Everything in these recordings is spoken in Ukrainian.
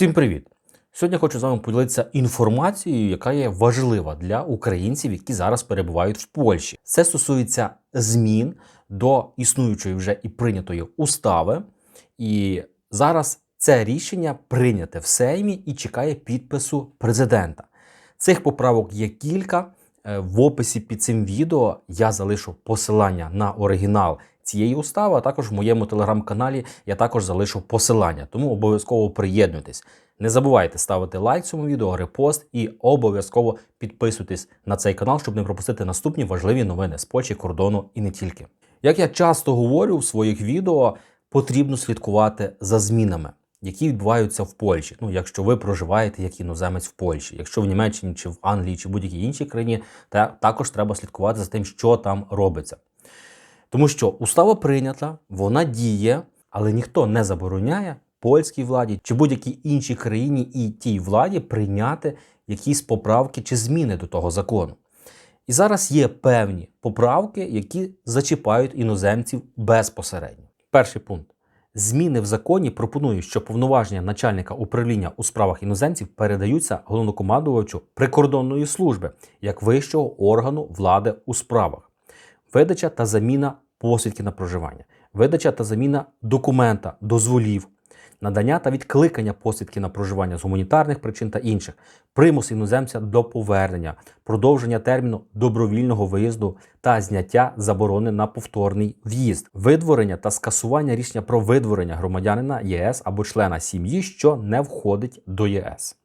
Всім привіт! Сьогодні хочу з вами поділитися інформацією, яка є важлива для українців, які зараз перебувають в Польщі. Це стосується змін до існуючої вже і прийнятої устави. І зараз це рішення прийняте в Сеймі і чекає підпису президента. Цих поправок є кілька. Е, В описі під цим відео я залишу посилання на оригінал цієї устави, а також в моєму телеграм-каналі я також залишу посилання, тому обов'язково приєднуйтесь. Не забувайте ставити лайк цьому відео, репост і обов'язково підписуйтесь на цей канал, щоб не пропустити наступні важливі новини з Польщі, кордону і не тільки. Як я часто говорю в своїх відео, потрібно слідкувати за змінами, які відбуваються в Польщі. Ну, якщо ви проживаєте як іноземець в Польщі, якщо в Німеччині чи в Англії чи будь-якій іншій країні, та також треба слідкувати за тим, що там робиться. Тому що устава прийнята, вона діє, але ніхто не забороняє польській владі чи будь-якій іншій країні і тій владі прийняти якісь поправки чи зміни до того закону. І зараз є певні поправки, які зачіпають іноземців безпосередньо. Перший пункт. Зміни в законі пропонують, що повноваження начальника управління у справах іноземців передаються головнокомандувачу прикордонної служби як вищого органу влади у справах, видача та заміна посвідки на проживання, видача та заміна документа, дозволів, надання та відкликання посвідки на проживання з гуманітарних причин та інших, примус іноземця до повернення, продовження терміну добровільного виїзду та зняття заборони на повторний в'їзд, видворення та скасування рішення про видворення громадянина ЄС або члена сім'ї, що не входить до ЄС.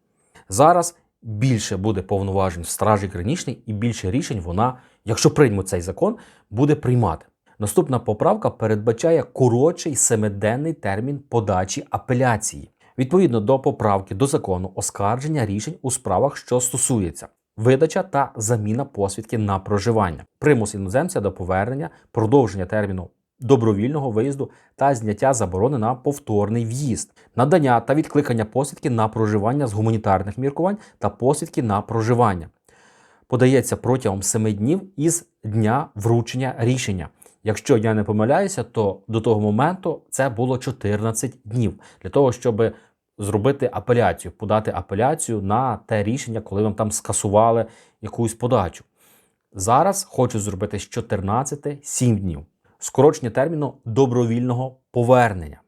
Зараз більше буде повноважень в стражі гранічній і більше рішень вона, якщо приймуть цей закон, буде приймати. Наступна поправка передбачає коротший семиденний термін подачі апеляції. Відповідно до поправки до закону оскарження рішень у справах, що стосується видача та заміна посвідки на проживання, примус іноземця до повернення, продовження терміну добровільного виїзду та зняття заборони на повторний в'їзд, надання та відкликання посвідки на проживання з гуманітарних міркувань та посвідки на проживання. Подається протягом 7 днів із дня вручення рішення. Якщо я не помиляюся, то до того моменту це було 14 днів для того, щоб зробити апеляцію, подати апеляцію на те рішення, коли вам там скасували якусь подачу. Зараз хочу зробити з 14 7 днів. Скорочення терміну добровільного повернення.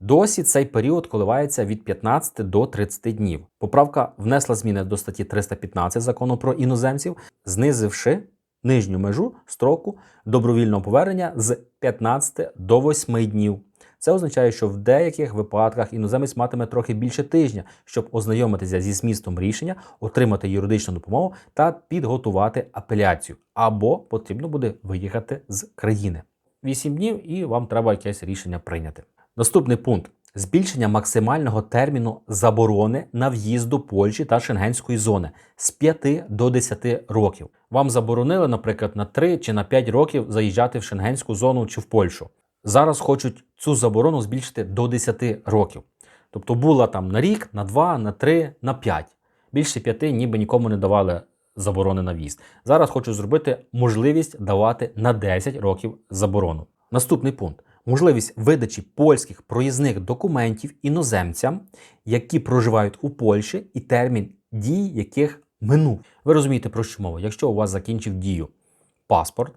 Досі цей період коливається від 15 до 30 днів. Поправка внесла зміни до статті 315 закону про іноземців, знизивши нижню межу строку добровільного повернення з 15 до 8 днів. Це означає, що в деяких випадках іноземець матиме трохи більше тижня, щоб ознайомитися зі змістом рішення, отримати юридичну допомогу та підготувати апеляцію. Або потрібно буде виїхати з країни. 8 днів і вам треба якесь рішення прийняти. Наступний пункт. Збільшення максимального терміну заборони на в'їзд до Польщі та Шенгенської зони з 5 до 10 років. Вам заборонили, наприклад, на 3 чи на 5 років заїжджати в Шенгенську зону чи в Польщу. Зараз хочуть цю заборону збільшити до 10 років. Тобто була там на рік, на 2, на 3, на 5. Більше 5 ніби нікому не давали заборони на в'їзд. Зараз хочу зробити можливість давати на 10 років заборону. Наступний пункт можливість видачі польських проїзних документів іноземцям, які проживають у Польщі, і термін дії яких минув. Ви розумієте, про що мова? Якщо у вас закінчив дію паспорт,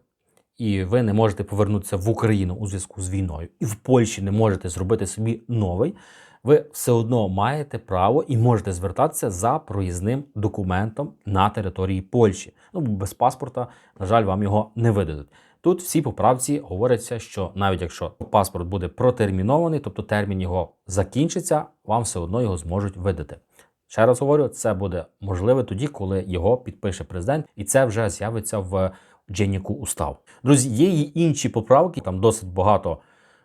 і ви не можете повернутися в Україну у зв'язку з війною, і в Польщі не можете зробити собі новий, ви все одно маєте право і можете звертатися за проїзним документом на території Польщі. Ну, без паспорта, на жаль, вам його не видадуть. Тут всі поправці говориться, що навіть якщо паспорт буде протермінований, тобто термін його закінчиться, вам все одно його зможуть видати. Ще раз говорю, це буде можливе тоді, коли його підпише президент, і це вже з'явиться в Дженіку устав. Друзі, є і інші поправки, там досить багато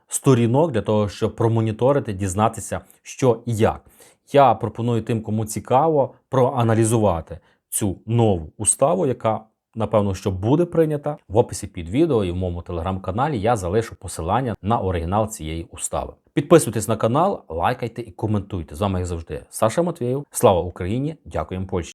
сторінок для того, щоб промоніторити, дізнатися, що і як. Я пропоную тим, кому цікаво, проаналізувати цю нову уставу, яка напевно, що буде прийнята. В описі під відео і в моєму телеграм-каналі я залишу посилання на оригінал цієї устави. Підписуйтесь на канал, лайкайте і коментуйте. З вами як завжди Саша Матвєєв. Слава Україні! Дякуємо Польщі!